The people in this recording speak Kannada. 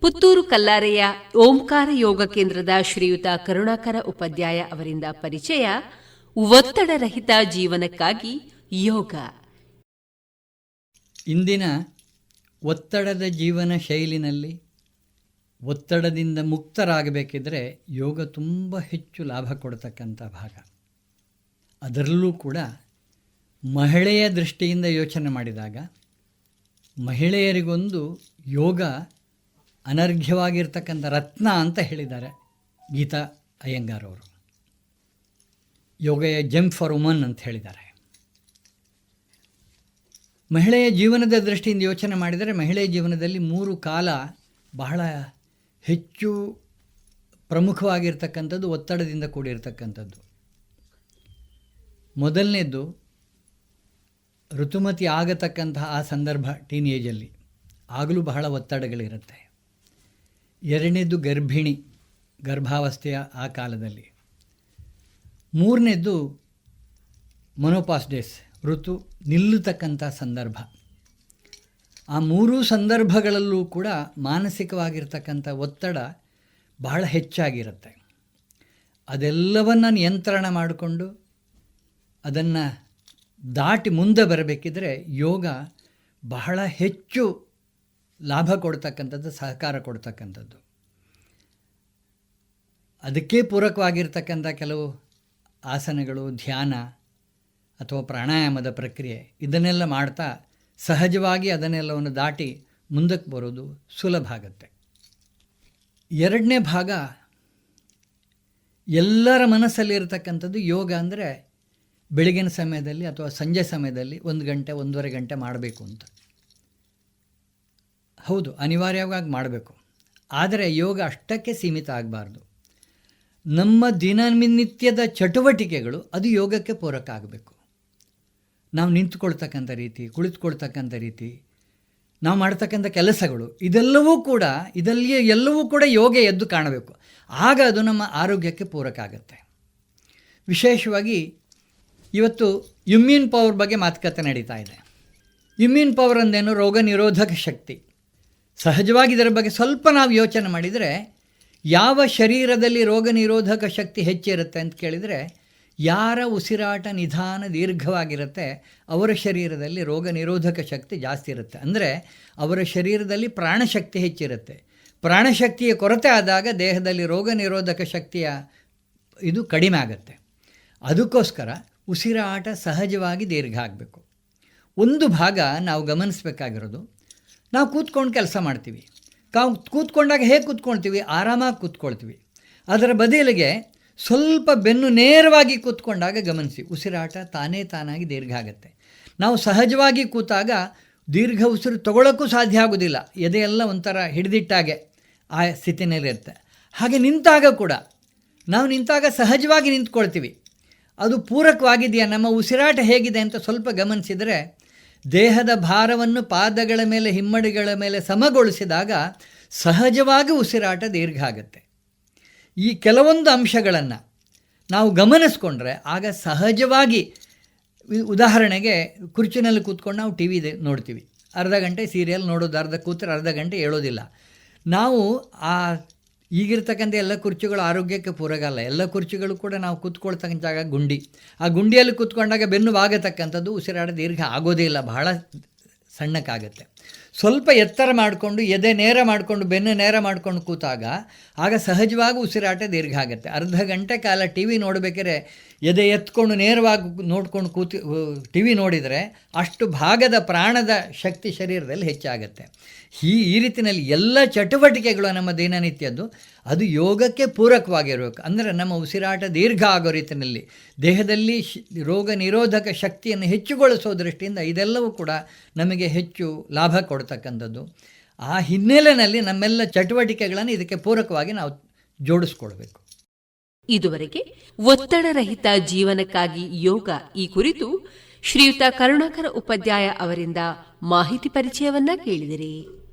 ಪುತ್ತೂರು ಕಲ್ಲಾರೆಯ ಓಂಕಾರ ಯೋಗ ಕೇಂದ್ರದ ಶ್ರೀಯುತ ಕರುಣಾಕರ ಉಪಾಧ್ಯಾಯ ಅವರಿಂದ ಪರಿಚಯ ಒತ್ತಡರಹಿತ ಜೀವನಕ್ಕಾಗಿ ಯೋಗ. ಇಂದಿನ ಒತ್ತಡದ ಜೀವನ ಶೈಲಿನಲ್ಲಿ ಒತ್ತಡದಿಂದ ಮುಕ್ತರಾಗಬೇಕಿದ್ರೆ ಯೋಗ ತುಂಬ ಹೆಚ್ಚು ಲಾಭ ಕೊಡತಕ್ಕಂಥ ಭಾಗ. ಅದರಲ್ಲೂ ಕೂಡ ಮಹಿಳೆಯ ದೃಷ್ಟಿಯಿಂದ ಯೋಚನೆ ಮಾಡಿದಾಗ ಮಹಿಳೆಯರಿಗೊಂದು ಯೋಗ ಅನರ್ಘ್ಯವಾಗಿರ್ತಕ್ಕಂಥ ರತ್ನ ಅಂತ ಹೇಳಿದ್ದಾರೆ ಗೀತಾ ಅಯ್ಯಂಗಾರ್ ಅವರು. ಯೋಗ ಜಂಪ್ ಫಾರ್ ವುಮನ್ ಅಂತ ಹೇಳಿದ್ದಾರೆ. ಮಹಿಳೆಯ ಜೀವನದ ದೃಷ್ಟಿಯಿಂದ ಯೋಚನೆ ಮಾಡಿದರೆ ಮಹಿಳೆಯ ಜೀವನದಲ್ಲಿ ಮೂರು ಕಾಲ ಬಹಳ ಹೆಚ್ಚು ಪ್ರಮುಖವಾಗಿರ್ತಕ್ಕಂಥದ್ದು, ಒತ್ತಡದಿಂದ ಕೂಡಿರ್ತಕ್ಕಂಥದ್ದು. ಮೊದಲನೇದ್ದು, ಋತುಮತಿ ಆಗತಕ್ಕಂತಹ ಆ ಸಂದರ್ಭ ಟೀನೇಜಲ್ಲಿ ಆಗಲೂ ಬಹಳ ಒತ್ತಡಗಳಿರುತ್ತೆ. ಎರಡನೇದು ಗರ್ಭಿಣಿ ಗರ್ಭಾವಸ್ಥೆಯ ಆ ಕಾಲದಲ್ಲಿ. ಮೂರನೇದು ಮೊನೋಪಾಸ್ ಡೇಸ್, ಋತು ನಿಲ್ಲತಕ್ಕಂಥ ಸಂದರ್ಭ. ಆ ಮೂರೂ ಸಂದರ್ಭಗಳಲ್ಲೂ ಕೂಡ ಮಾನಸಿಕವಾಗಿರ್ತಕ್ಕಂಥ ಒತ್ತಡ ಬಹಳ ಹೆಚ್ಚಾಗಿರುತ್ತೆ. ಅದೆಲ್ಲವನ್ನು ನಿಯಂತ್ರಣ ಮಾಡಿಕೊಂಡು ಅದನ್ನು ದಾಟಿ ಮುಂದೆ ಬರಬೇಕಿದ್ರೆ ಯೋಗ ಬಹಳ ಹೆಚ್ಚು ಲಾಭ ಕೊಡ್ತಕ್ಕಂಥದ್ದು, ಸಹಕಾರ ಕೊಡ್ತಕ್ಕಂಥದ್ದು. ಅದಕ್ಕೆ ಪೂರಕವಾಗಿರ್ತಕ್ಕಂಥ ಕೆಲವು ಆಸನಗಳು, ಧ್ಯಾನ ಅಥವಾ ಪ್ರಾಣಾಯಾಮದ ಪ್ರಕ್ರಿಯೆ, ಇದನ್ನೆಲ್ಲ ಮಾಡ್ತಾ ಸಹಜವಾಗಿ ಅದನ್ನೆಲ್ಲವನ್ನು ದಾಟಿ ಮುಂದಕ್ಕೆ ಬರೋದು ಸುಲಭ ಆಗುತ್ತೆ. ಎರಡನೇ ಭಾಗ, ಎಲ್ಲರ ಮನಸ್ಸಲ್ಲಿರತಕ್ಕಂಥದ್ದು ಯೋಗ ಅಂದರೆ ಬೆಳಗಿನ ಸಮಯದಲ್ಲಿ ಅಥವಾ ಸಂಜೆ ಸಮಯದಲ್ಲಿ ಒಂದು ಗಂಟೆ, ಒಂದೂವರೆ ಗಂಟೆ ಮಾಡಬೇಕು ಅಂತ. ಹೌದು, ಅನಿವಾರ್ಯವಾಗಿ ಮಾಡಬೇಕು. ಆದರೆ ಯೋಗ ಅಷ್ಟಕ್ಕೆ ಸೀಮಿತ ಆಗಬಾರ್ದು. ನಮ್ಮ ದಿನನಿತ್ಯದ ಚಟುವಟಿಕೆಗಳು ಅದು ಯೋಗಕ್ಕೆ ಪೂರಕ ಆಗಬೇಕು. ನಾವು ನಿಂತುಕೊಳ್ತಕ್ಕಂಥ ರೀತಿ, ಕುಳಿತುಕೊಳ್ತಕ್ಕಂಥ ರೀತಿ, ನಾವು ಮಾಡ್ತಕ್ಕಂಥ ಕೆಲಸಗಳು, ಇದೆಲ್ಲವೂ ಕೂಡ, ಇದಲ್ಲಿಯೇ ಎಲ್ಲವೂ ಕೂಡ ಯೋಗ ಎದ್ದು ಕಾಣಬೇಕು. ಆಗ ಅದು ನಮ್ಮ ಆರೋಗ್ಯಕ್ಕೆ ಪೂರಕ ಆಗುತ್ತೆ. ವಿಶೇಷವಾಗಿ ಇವತ್ತು ಇಮ್ಯೂನ್ ಪವರ್ ಬಗ್ಗೆ ಮಾತುಕತೆ ನಡೀತಾ ಇದೆ. ಇಮ್ಯೂನ್ ಪವರ್ ಅಂದೇನು ರೋಗ ನಿರೋಧಕ ಶಕ್ತಿ. ಸಹಜವಾಗಿ ಇದರ ಬಗ್ಗೆ ಸ್ವಲ್ಪ ನಾವು ಯೋಚನೆ ಮಾಡಿದರೆ, ಯಾವ ಶರೀರದಲ್ಲಿ ರೋಗ ನಿರೋಧಕ ಶಕ್ತಿ ಹೆಚ್ಚಿರುತ್ತೆ ಅಂತ ಕೇಳಿದರೆ, ಯಾರ ಉಸಿರಾಟ ನಿಧಾನ ದೀರ್ಘವಾಗಿರುತ್ತೆ, ಅವರ ಶರೀರದಲ್ಲಿ ರೋಗ ನಿರೋಧಕ ಶಕ್ತಿ ಜಾಸ್ತಿ ಇರುತ್ತೆ. ಅಂದರೆ, ಅವರ ಶರೀರದಲ್ಲಿ ಪ್ರಾಣಶಕ್ತಿ ಹೆಚ್ಚಿರುತ್ತೆ. ಪ್ರಾಣಶಕ್ತಿಯ ಕೊರತೆ ಆದಾಗ ದೇಹದಲ್ಲಿ ರೋಗ ನಿರೋಧಕ ಶಕ್ತಿಯ ಇದು ಕಡಿಮೆ ಆಗುತ್ತೆ. ಅದಕ್ಕೋಸ್ಕರ ಉಸಿರಾಟ ಸಹಜವಾಗಿ ದೀರ್ಘ ಆಗಬೇಕು. ಒಂದು ಭಾಗ ನಾವು ಗಮನಿಸಬೇಕಾಗಿರೋದು ನಾವು ಕೂತ್ಕೊಂಡು ಕೆಲಸ ಮಾಡ್ತೀವಿ. ಕಾವು ಕೂತ್ಕೊಂಡಾಗ ಹೇಗೆ ಕೂತ್ಕೊಳ್ತೀವಿ? ಆರಾಮಾಗಿ ಕೂತ್ಕೊಳ್ತೀವಿ. ಅದರ ಬದಲಿಗೆ ಸ್ವಲ್ಪ ಬೆನ್ನು ನೇರವಾಗಿ ಕೂತ್ಕೊಂಡಾಗ ಗಮನಿಸಿ, ಉಸಿರಾಟ ತಾನೇ ತಾನಾಗಿ ದೀರ್ಘ ಆಗುತ್ತೆ. ನಾವು ಸಹಜವಾಗಿ ಕೂತಾಗ ದೀರ್ಘ ಉಸಿರು ತಗೊಳ್ಳೋಕ್ಕೂ ಸಾಧ್ಯ ಆಗೋದಿಲ್ಲ. ಎದೆಯೆಲ್ಲ ಒಂಥರ ಹಿಡಿದಿಟ್ಟಾಗೆ ಆ ಸ್ಥಿತಿನಲ್ಲಿರುತ್ತೆ ಹಾಗೆ ನಿಂತಾಗ ಕೂಡ ನಾವು ನಿಂತಾಗ ಸಹಜವಾಗಿ ನಿಂತ್ಕೊಳ್ತೀವಿ. ಅದು ಪೂರಕವಾಗಿದೆಯಾ? ನಮ್ಮ ಉಸಿರಾಟ ಹೇಗಿದೆ ಅಂತ ಸ್ವಲ್ಪ ಗಮನಿಸಿದರೆ ದೇಹದ ಭಾರವನ್ನು ಪಾದಗಳ ಮೇಲೆ, ಹಿಮ್ಮಡಿಗಳ ಮೇಲೆ ಸಮಗೊಳಿಸಿದಾಗ ಸಹಜವಾಗಿ ಉಸಿರಾಟ ದೀರ್ಘ ಆಗುತ್ತೆ. ಈ ಕೆಲವೊಂದು ಅಂಶಗಳನ್ನು ನಾವು ಗಮನಿಸ್ಕೊಂಡ್ರೆ ಆಗ ಸಹಜವಾಗಿ ಉದಾಹರಣೆಗೆ ಕುರ್ಚಿನಲ್ಲಿ ಕೂತ್ಕೊಂಡು ನಾವು ಟಿ ವಿ ನೋಡ್ತೀವಿ. ಅರ್ಧ ಗಂಟೆ ಸೀರಿಯಲ್ ನೋಡೋದು, ಅರ್ಧ ಕೂತ್ರೆ ಅರ್ಧ ಗಂಟೆ ಹೇಳೋದಿಲ್ಲ. ನಾವು ಆ ಈಗಿರ್ತಕ್ಕಂಥ ಎಲ್ಲ ಕುರ್ಚಿಗಳು ಆರೋಗ್ಯಕ್ಕೆ ಪೂರಗಲ್ಲ ಎಲ್ಲ ಕುರ್ಚಿಗಳು ಕೂಡ ನಾವು ಕೂತ್ಕೊಳ್ತಕ್ಕಂಥ ಜಾಗ ಗುಂಡಿ. ಆ ಗುಂಡಿಯಲ್ಲಿ ಕೂತ್ಕೊಂಡಾಗ ಬೆನ್ನು ಬಾಗತಕ್ಕಂಥದ್ದು ಉಸಿರಾಡ ದೀರ್ಘ ಆಗೋದೇ ಇಲ್ಲ. ಬಹಳ ಸಣ್ಣಕ್ಕಾಗತ್ತೆ. ಸ್ವಲ್ಪ ಎತ್ತರ ಮಾಡಿಕೊಂಡು, ಎದೆ ನೇರ ಮಾಡಿಕೊಂಡು, ಬೆನ್ನು ನೇರ ಮಾಡ್ಕೊಂಡು ಕೂತಾಗ, ಆಗ ಸಹಜವಾಗಿ ಉಸಿರಾಟ ದೀರ್ಘ ಆಗುತ್ತೆ. ಅರ್ಧ ಗಂಟೆ ಕಾಲ ಟಿ ವಿ ನೋಡಬೇಕಾದ್ರೆ, ಎದೆ ಎತ್ಕೊಂಡು ನೇರವಾಗಿ ನೋಡ್ಕೊಂಡು ಕೂತಿ ಟಿ ವಿ ನೋಡಿದರೆ ಅಷ್ಟು ಭಾಗದ ಪ್ರಾಣದ ಶಕ್ತಿ ಶರೀರದಲ್ಲಿ ಹೆಚ್ಚಾಗುತ್ತೆ. ಈ ಈ ರೀತಿಯಲ್ಲಿ ಎಲ್ಲ ಚಟುವಟಿಕೆಗಳು ನಮ್ಮ ದಿನನಿತ್ಯದ್ದು, ಅದು ಯೋಗಕ್ಕೆ ಪೂರಕವಾಗಿರಬೇಕು. ಅಂದರೆ ನಮ್ಮ ಉಸಿರಾಟ ದೀರ್ಘ ಆಗೋ ರೀತಿಯಲ್ಲಿ, ದೇಹದಲ್ಲಿ ರೋಗ ನಿರೋಧಕ ಶಕ್ತಿಯನ್ನು ಹೆಚ್ಚುಗೊಳಿಸೋ ದೃಷ್ಟಿಯಿಂದ ಇದೆಲ್ಲವೂ ಕೂಡ ನಮಗೆ ಹೆಚ್ಚು ಲಾಭ ಕೊಡ್ತಕ್ಕಂಥದ್ದು. ಆ ಹಿನ್ನೆಲೆಯಲ್ಲಿ ನಮ್ಮೆಲ್ಲ ಚಟುವಟಿಕೆಗಳನ್ನು ಇದಕ್ಕೆ ಪೂರಕವಾಗಿ ನಾವು ಜೋಡಿಸ್ಕೊಳ್ಬೇಕು. ಇದುವರೆಗೆ ಒತ್ತಡರಹಿತ ಜೀವನಕ್ಕಾಗಿ ಯೋಗ ಈ ಕುರಿತು ಶ್ರೀಯುತ ಕರುಣಾಕರ ಉಪಾಧ್ಯಾಯ ಅವರಿಂದ ಮಾಹಿತಿ ಪರಿಚಯವನ್ನ ಕೇಳಿದಿರಿ.